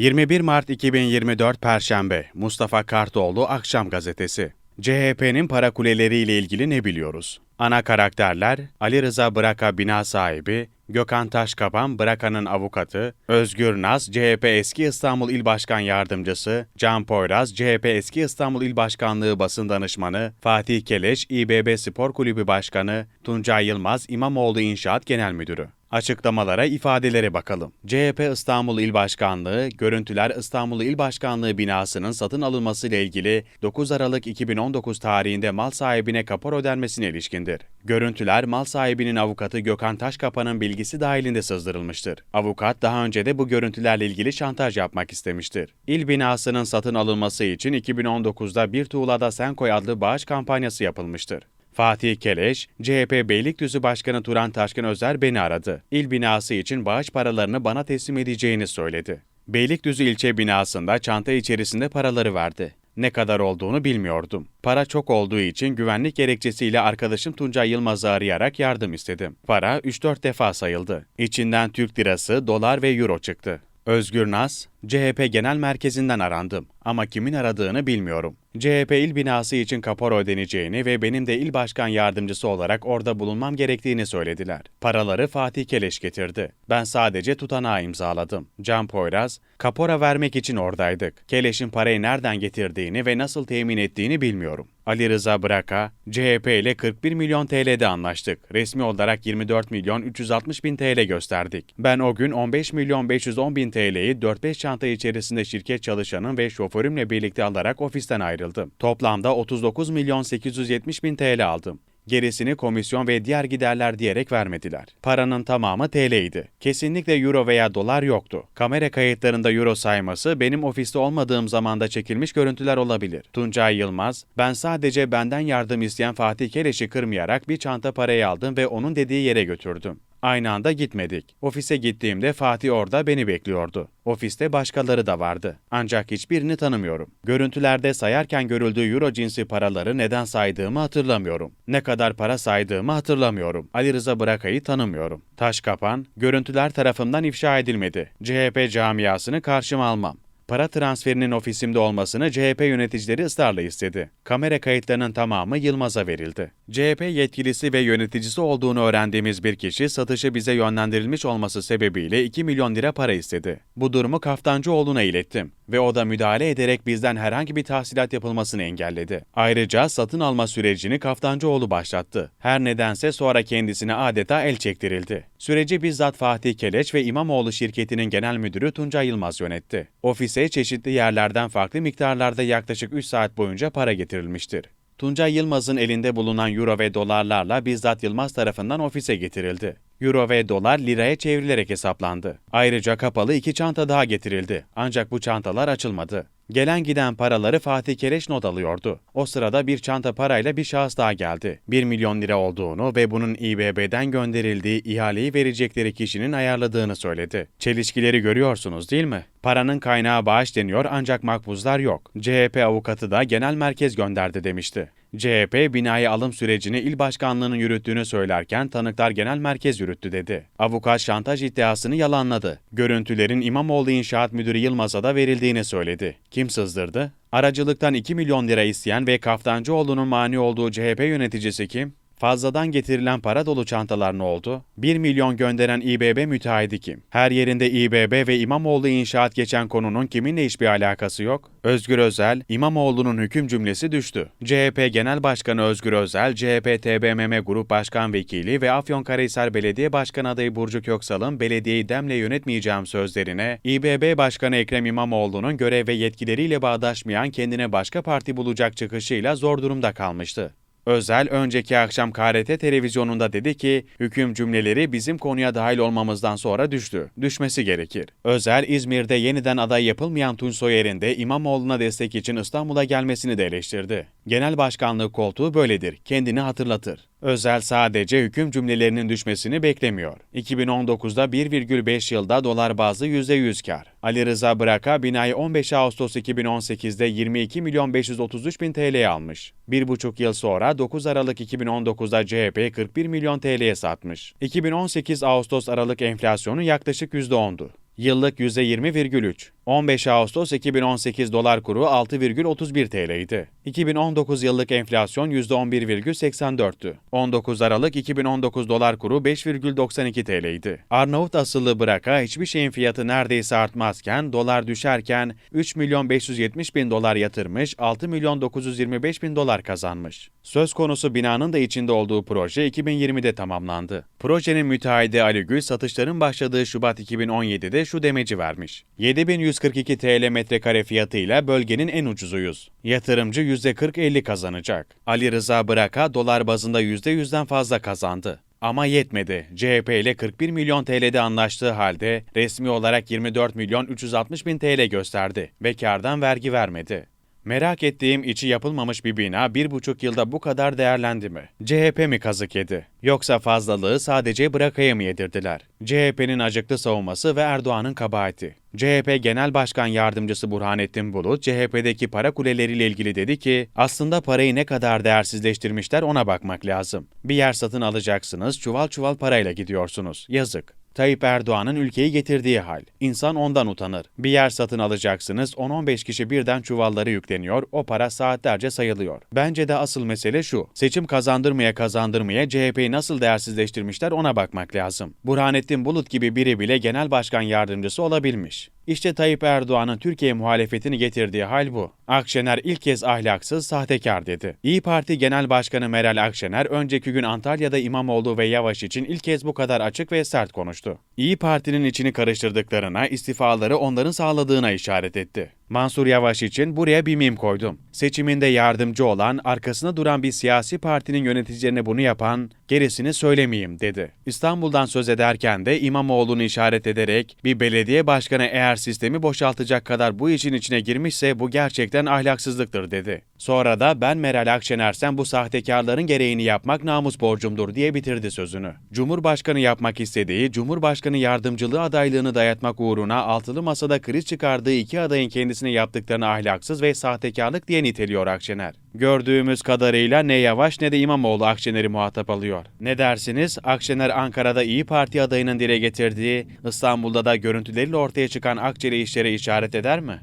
21 Mart 2024 Perşembe Mustafa Kartoğlu Akşam Gazetesi CHP'nin para kuleleriyle ilgili ne biliyoruz? Ana karakterler Ali Rıza Bıraka bina sahibi, Gökhan Taşkaban Bıraka'nın avukatı, Özgür Naz CHP eski İstanbul İl Başkan Yardımcısı, Can Poyraz CHP eski İstanbul İl Başkanlığı basın danışmanı, Fatih Keleş İBB Spor Kulübü Başkanı, Tuncay Yılmaz İmamoğlu İnşaat Genel Müdürü. Açıklamalara, ifadelere bakalım. CHP İstanbul İl Başkanlığı, görüntüler İstanbul İl Başkanlığı binasının satın alınması ile ilgili 9 Aralık 2019 tarihinde mal sahibine kapor ödenmesine ilişkindir. Görüntüler mal sahibinin avukatı Gökhan Taşkapan'ın bilgisi dahilinde sızdırılmıştır. Avukat daha önce de bu görüntülerle ilgili şantaj yapmak istemiştir. İl binasının satın alınması için 2019'da Bir Tuğla'da Sen Koy adlı bağış kampanyası yapılmıştır. Fatih Keleş, CHP Beylikdüzü Başkanı Turan Taşkın Özer beni aradı. İl binası için bağış paralarını bana teslim edeceğini söyledi. Beylikdüzü ilçe binasında çanta içerisinde paraları verdi. Ne kadar olduğunu bilmiyordum. Para çok olduğu için güvenlik gerekçesiyle arkadaşım Tuncay Yılmaz'ı arayarak yardım istedim. Para 3-4 defa sayıldı. İçinden Türk lirası, dolar ve euro çıktı. Özgür Naz, CHP Genel Merkezi'nden arandım ama kimin aradığını bilmiyorum. CHP il binası için kapora ödeneceğini ve benim de il başkan yardımcısı olarak orada bulunmam gerektiğini söylediler. Paraları Fatih Keleş getirdi. Ben sadece tutanağı imzaladım. Can Poyraz, kapora vermek için oradaydık. Keleş'in parayı nereden getirdiğini ve nasıl temin ettiğini bilmiyorum. Ali Rıza Bıraka, CHP ile 41 milyon TL'de anlaştık. Resmi olarak 24 milyon 360 bin TL gösterdik. Ben o gün 15 milyon 510 bin TL'yi 4-5 çanta içerisinde şirket çalışanım ve şoförümle birlikte alarak ofisten ayrıldım. Toplamda 39 milyon 870 bin TL aldım. Gerisini komisyon ve diğer giderler diyerek vermediler. Paranın tamamı TL'ydi. Kesinlikle euro veya dolar yoktu. Kamera kayıtlarında euro sayması benim ofiste olmadığım zamanda çekilmiş görüntüler olabilir. Tuncay Yılmaz, ben sadece benden yardım isteyen Fatih Keleş'i kırmayarak bir çanta parayı aldım ve onun dediği yere götürdüm. Aynı anda gitmedik. Ofise gittiğimde Fatih orada beni bekliyordu. Ofiste başkaları da vardı. Ancak hiçbirini tanımıyorum. Görüntülerde sayarken görüldüğü euro cinsi paraları neden saydığımı hatırlamıyorum. Ne kadar para saydığımı hatırlamıyorum. Ali Rıza Bıraka'yı tanımıyorum. Taş kapan, görüntüler tarafından ifşa edilmedi. CHP camiasını karşıma almam para transferinin ofisimde olmasını CHP yöneticileri ısrarla istedi. Kamera kayıtlarının tamamı Yılmaz'a verildi. CHP yetkilisi ve yöneticisi olduğunu öğrendiğimiz bir kişi satışı bize yönlendirilmiş olması sebebiyle 2 milyon lira para istedi. Bu durumu Kaftancıoğlu'na ilettim ve o da müdahale ederek bizden herhangi bir tahsilat yapılmasını engelledi. Ayrıca satın alma sürecini Kaftancıoğlu başlattı. Her nedense sonra kendisine adeta el çektirildi. Süreci bizzat Fatih Keleç ve İmamoğlu şirketinin genel müdürü Tuncay Yılmaz yönetti. Ofise çeşitli yerlerden farklı miktarlarda yaklaşık 3 saat boyunca para getirilmiştir. Tuncay Yılmaz'ın elinde bulunan euro ve dolarlarla bizzat Yılmaz tarafından ofise getirildi. Euro ve dolar liraya çevrilerek hesaplandı. Ayrıca kapalı iki çanta daha getirildi. Ancak bu çantalar açılmadı. Gelen giden paraları Fatih Kereş not alıyordu. O sırada bir çanta parayla bir şahıs daha geldi. 1 milyon lira olduğunu ve bunun İBB'den gönderildiği ihaleyi verecekleri kişinin ayarladığını söyledi. Çelişkileri görüyorsunuz değil mi? Paranın kaynağı bağış deniyor ancak makbuzlar yok. CHP avukatı da genel merkez gönderdi demişti. CHP binayı alım sürecini il başkanlığının yürüttüğünü söylerken tanıklar genel merkez yürüttü dedi. Avukat şantaj iddiasını yalanladı. Görüntülerin İmamoğlu İnşaat Müdürü Yılmaz'a da verildiğini söyledi. Kim sızdırdı? Aracılıktan 2 milyon lira isteyen ve Kaftancıoğlu'nun mani olduğu CHP yöneticisi kim? Fazladan getirilen para dolu çantalar ne oldu? 1 milyon gönderen İBB müteahhidi kim? Her yerinde İBB ve İmamoğlu inşaat geçen konunun kiminle hiçbir alakası yok? Özgür Özel, İmamoğlu'nun hüküm cümlesi düştü. CHP Genel Başkanı Özgür Özel, CHP TBMM Grup Başkan Vekili ve Afyonkarahisar Belediye Başkan adayı Burcu Köksal'ın belediyeyi demle yönetmeyeceğim sözlerine, İBB Başkanı Ekrem İmamoğlu'nun görev ve yetkileriyle bağdaşmayan kendine başka parti bulacak çıkışıyla zor durumda kalmıştı. Özel önceki akşam KRT televizyonunda dedi ki hüküm cümleleri bizim konuya dahil olmamızdan sonra düştü. Düşmesi gerekir. Özel İzmir'de yeniden aday yapılmayan Tunç Soyer'in de İmamoğlu'na destek için İstanbul'a gelmesini de eleştirdi. Genel başkanlık koltuğu böyledir. Kendini hatırlatır. Özel sadece hüküm cümlelerinin düşmesini beklemiyor. 2019'da 1,5 yılda dolar bazlı %100 kar. Ali Rıza Bıraka binayı 15 Ağustos 2018'de 22 milyon 533 bin TL'ye almış. Bir buçuk yıl sonra 9 Aralık 2019'da CHP 41 milyon TL'ye satmış. 2018 Ağustos Aralık enflasyonu yaklaşık %10'du. Yıllık %20,3. 15 Ağustos 2018 dolar kuru 6,31 TL'ydi. 2019 yıllık enflasyon %11,84'tü. 19 Aralık 2019 dolar kuru 5,92 TL'ydi. Arnavut asıllı bıraka hiçbir şeyin fiyatı neredeyse artmazken dolar düşerken 3 milyon 570 bin dolar yatırmış 6 milyon 925 bin dolar kazanmış. Söz konusu binanın da içinde olduğu proje 2020'de tamamlandı. Projenin müteahhidi Ali Gül satışların başladığı Şubat 2017'de şu demeci vermiş. 7142 TL metrekare fiyatıyla bölgenin en ucuzuyuz. Yatırımcı %40-50 kazanacak. Ali Rıza Bıraka dolar bazında %100'den fazla kazandı. Ama yetmedi. CHP ile 41 milyon TL'de anlaştığı halde resmi olarak 24 milyon 360 bin TL gösterdi ve kardan vergi vermedi. Merak ettiğim içi yapılmamış bir bina bir buçuk yılda bu kadar değerlendi mi? CHP mi kazık yedi? Yoksa fazlalığı sadece bırakaya mı yedirdiler? CHP'nin acıklı savunması ve Erdoğan'ın kabahati. CHP Genel Başkan Yardımcısı Burhanettin Bulut, CHP'deki para kuleleriyle ilgili dedi ki, aslında parayı ne kadar değersizleştirmişler ona bakmak lazım. Bir yer satın alacaksınız, çuval çuval parayla gidiyorsunuz. Yazık. Tayyip Erdoğan'ın ülkeyi getirdiği hal. İnsan ondan utanır. Bir yer satın alacaksınız, 10-15 kişi birden çuvalları yükleniyor, o para saatlerce sayılıyor. Bence de asıl mesele şu, seçim kazandırmaya kazandırmaya CHP'yi nasıl değersizleştirmişler ona bakmak lazım. Burhanettin Bulut gibi biri bile genel başkan yardımcısı olabilmiş. İşte Tayyip Erdoğan'ın Türkiye muhalefetini getirdiği hal bu. Akşener ilk kez ahlaksız, sahtekar dedi. İyi Parti Genel Başkanı Meral Akşener önceki gün Antalya'da İmamoğlu ve Yavaş için ilk kez bu kadar açık ve sert konuştu. İyi Parti'nin içini karıştırdıklarına, istifaları onların sağladığına işaret etti. Mansur Yavaş için buraya bir mim koydum. Seçiminde yardımcı olan, arkasında duran bir siyasi partinin yöneticilerine bunu yapan, gerisini söylemeyeyim dedi. İstanbul'dan söz ederken de İmamoğlu'nu işaret ederek bir belediye başkanı eğer sistemi boşaltacak kadar bu işin içine girmişse bu gerçekten ahlaksızlıktır dedi. Sonra da ben Meral Akşener'sen bu sahtekarların gereğini yapmak namus borcumdur diye bitirdi sözünü. Cumhurbaşkanı yapmak istediği, Cumhurbaşkanı yardımcılığı adaylığını dayatmak uğruna altılı masada kriz çıkardığı iki adayın kendisine yaptıklarını ahlaksız ve sahtekarlık diye niteliyor Akşener. Gördüğümüz kadarıyla ne Yavaş ne de İmamoğlu Akşener'i muhatap alıyor. Ne dersiniz? Akşener Ankara'da İyi Parti adayının dile getirdiği, İstanbul'da da görüntüleriyle ortaya çıkan Akçeli işlere işaret eder mi?